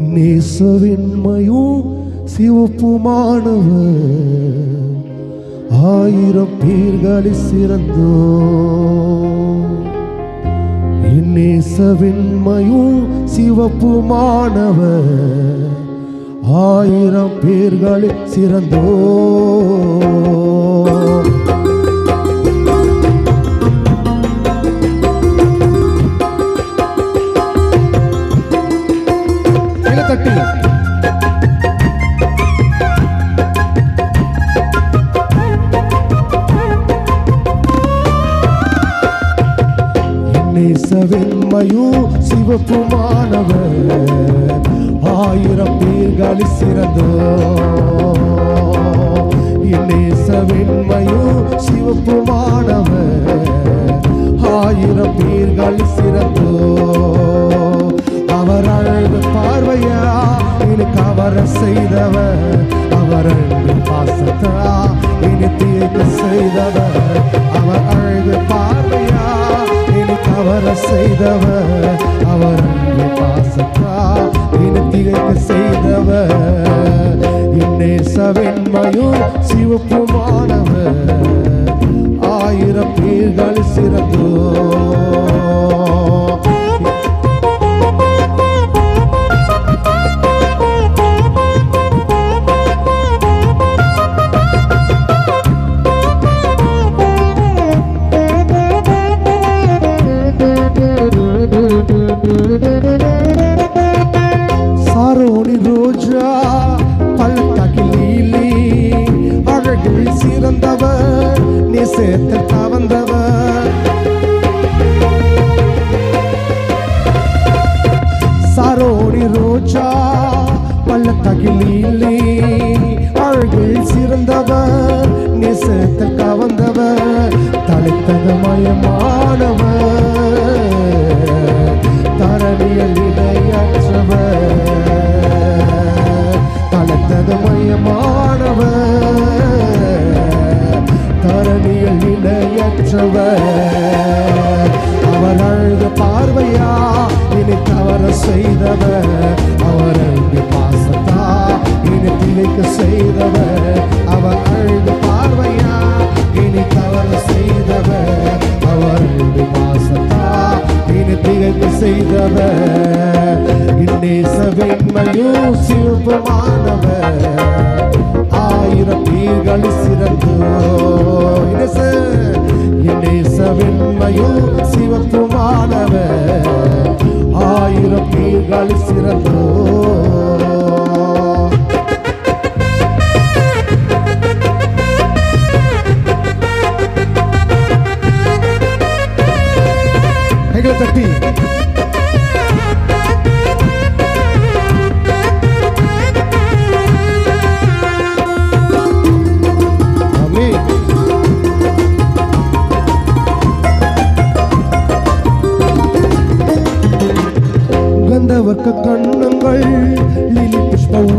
இன்னேசவின்மையும் சிவப்புமானவர். ஆயிரம் பேர்களில் சிறந்தோ இன்னேசவின்மையும் சிவப்புமானவர். ஆயிரம் பேர்களில் சிறந்தோ சிவப்புமானவர் ஆயிரம் பேர்களில் சிறந்தோ. நேசவெண்மையும் சிவப்புமானவர் ஆயிரம் பேர்களில் சிறந்தோ. அவர் அழகு பார்வையா எனக்கு அவரை செய்தவர். அவர் அழகு பாசத்தா இனி தீர்க்க செய்தவர். அவர் அழகு பார்வையா எனக்கு அவரை செய்தவர். இனி செய்தவர். இன்னேச வெண்மையும் சிவப்புமானவர் ஆயிரம் பேர்கள் சிறந்தோ இனேச சிவப்புமானவர் ஆயிரம் பேர்கள் சிறந்தோ கந்தவர்க்க கண்ணங்கள் லிலி புஷ்பம்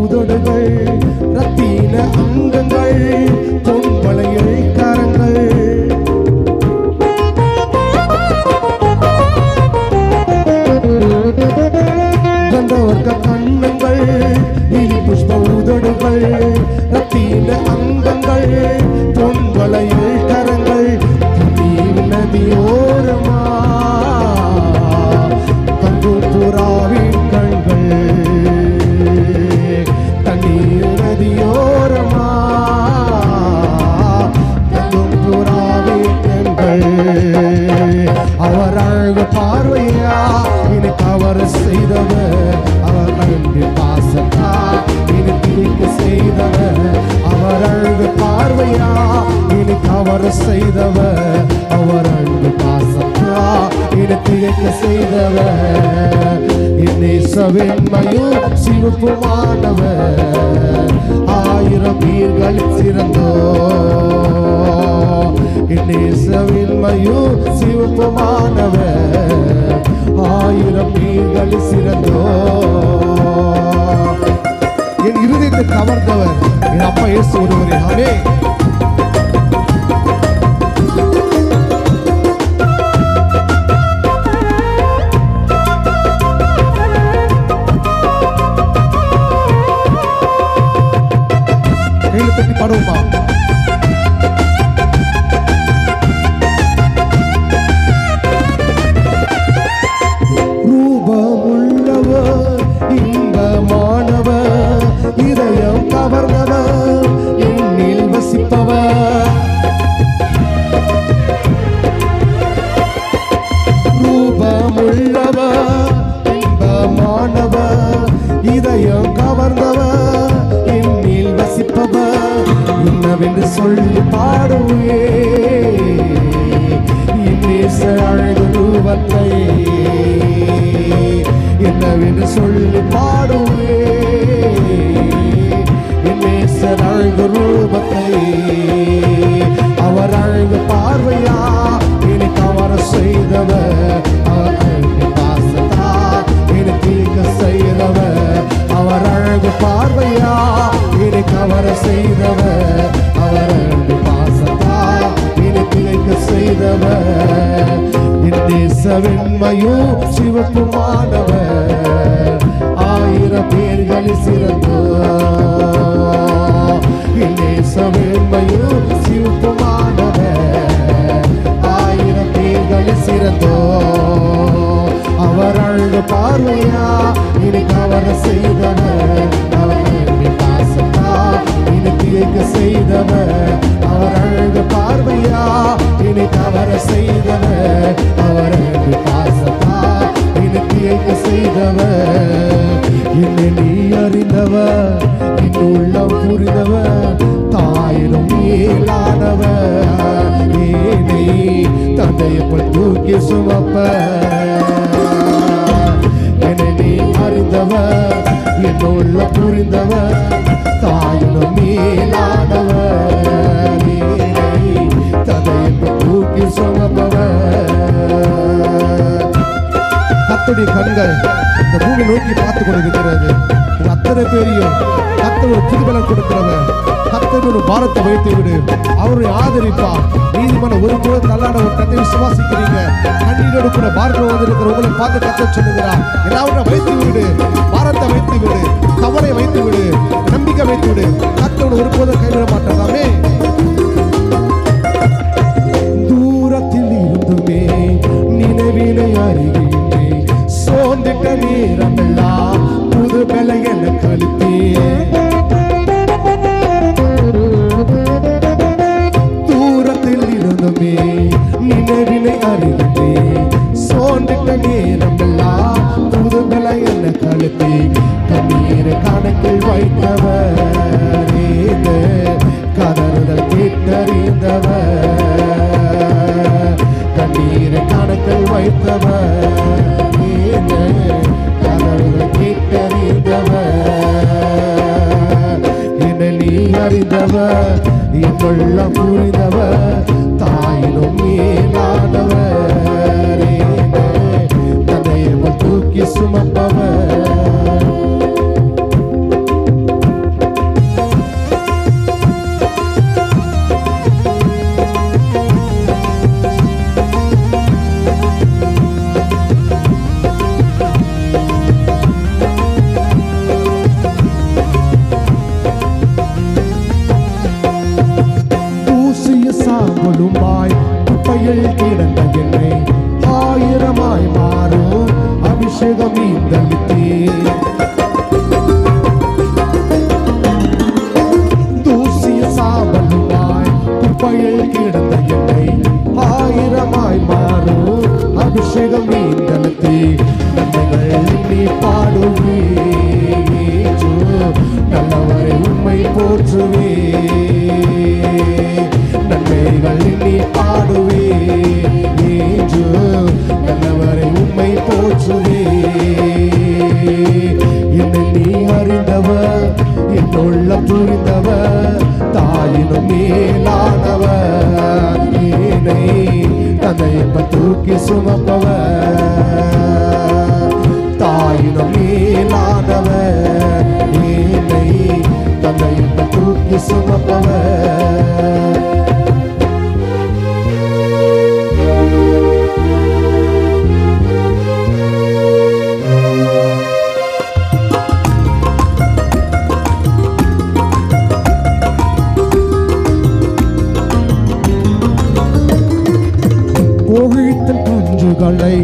செய்தவர். அவர் அன்பு பாசத்தா எனக்கு செய்தவர். என்னை சவெண்மையும் சிவப்புமானவர் ஆயிரம் வீர்கள் சிறந்தோ நேசவின்மையும் சிவப்புமானவர் ஆயிரம் மீன்கள் சிறந்தோ என் இருதயத்தை கவர்ந்தவர். என் அப்பா இயேசு ஒருவரே. ஆமே para o mal. சொல்லி பாடுவே வெண்மையும் சிவப்புமானவர் ஆயிரம் பேர்களில் சிறந்தோர் என் தேச வெண்மையும் சிவப்புமானவர் ஆயிரம் பேர்களில் சிறந்தோர் அவர் அழகு பார்வையா? எனக்கு அவர் செய்தவர். அவர் பாசத்தா? எனக்கு இயக்க செய்தவர். அவர் அழகு பார்வையா? எனக்கு அவர் செய்தவர். அறிந்தவ என்னை நீ அறிந்தவ என் உள்ளம் புரிந்தவ தாயிலும் மேலானவர். ஏனை தந்தையை தூக்கி சுமப்ப என்னை நீ அறிந்தவர். என்னுள்ள புரிந்தவர். தாயினும் மேலானவர். நீரை ததையை தூக்கி சுமப்பவர். கத்துடைய கண்கள். இந்த பூமி நோக்கி பார்த்து கொண்டிருக்கிறது. அத்தனை பேரையும் கத்த ஒரு புதுபலம் கொடுக்கிறவர் கத்தன் ஒரு பாரத்தை வைத்து விடு. அவரை ஆதரிப்பா. நீதிமன்ற ஒரு கூட தள்ளாட ஒரு கத்தை விசுவாசிக்கிறீங்க. கண்ணீரோடு கூட பாரத்தை வந்திருக்கிற உங்களை பார்த்து கத்த சொல்லுகிறார். எல்லாவற்றை வைத்து விடு. பாரத்தை வைத்து விடு. கவலை வைத்து விடு. நம்பிக்கை வைத்து விடு. கத்தோடு ஒருபோதும் கைவிட மாட்டாமே தூரத்தில் இருந்துமே நினைவினை அறிவு சோர்ந்திட்ட நேரமெல்லாம் புது பலையன கழித்தே தூரத்தில் இருந்துமே நினைவினை அறிகின்றே சோர்ந்திட்ட நேரமெல்லாம் புது பலையன கழித்தே அறிந்தவர் என்னுள்ள புரிந்தவ தாயிலும் மேலானவர். will தூக்கி சுமப்பவர். தாயினும் மேலானவர். ஏனை தந்தையை தூக்கி சுமப்பவர். குஞ்சுகளை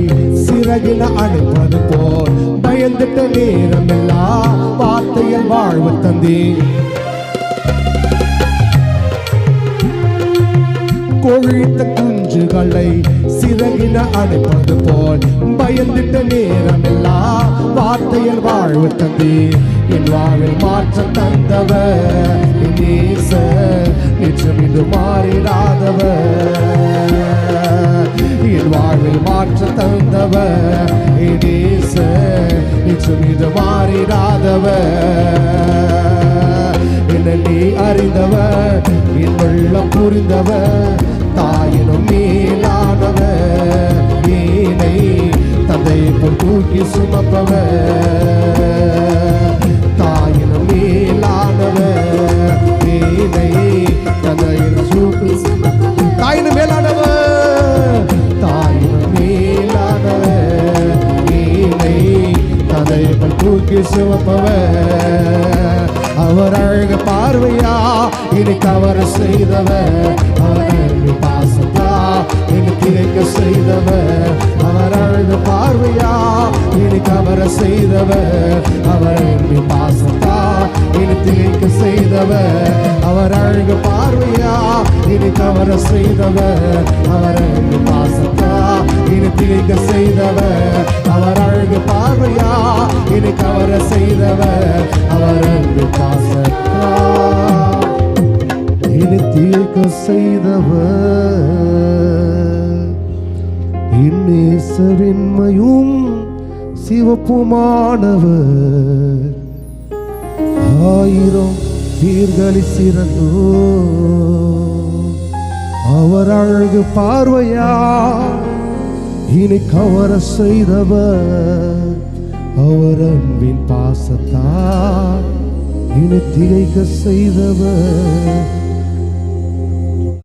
சிறகில அழைப்பது போல் பயந்துட்ட நேரமெல்லாம் வார்த்தையில் வாழ்வு தந்தேன் கொழித்த குஞ்சுகளை சிறகில அடைப்பது போல் பயந்துட்ட நேரமெல்லாம் வார்த்தையில் வாழ்வு தந்தே. என் வாழ்வில் மாற்றம் தந்தவர் நேச நிச்சயம் இது மாறிடாதவர். என் வாழ்வில் மாற்ற தந்தவர் என் நிச்சயம் இது மாறிடாதவர். என்னை நீ அறிந்தவர் என் வெள்ளம் புரிந்தவர். தாயினும் மேலானவர். ஏனை தந்தை போல் தூக்கி சுமப்பவர். தாயினும் மேலானவர். ஏனை தந்தையின் போல் தூக்கி அவர் அழக பார்வையா? எனக்கு அவர் செய்தவர் அவர் பாசத்தா? எனக்கு இழைக்க செய்தவர் அவர் அழக பார்வையா? எனக்கு அவர் செய்தவர் அவர் பாசத்தா? எனக்கு இழைக்க செய்தவர் அவர் அழக பார்வையா? எனக்கு அவர் செய்தவர் அவர் பாசத்தா? எனக்கு இழைக்க செய்தவர். அவர் அழகு பார்வையா? எனக்கு அவர் செய்தவர். அவர் அன்பு பாசத்தா எனக்கு இழைக்க செய்தவர் இன்னேசவின்மையும் சிவப்புமானவர். ஆயிரம் தீர்களில் சிறந்தோ? அவர் அழகு பார்வையா? இனி கவர செய்தவர் அவர் அன்பின் பாசத்தா இனி திகைக்க செய்தவர்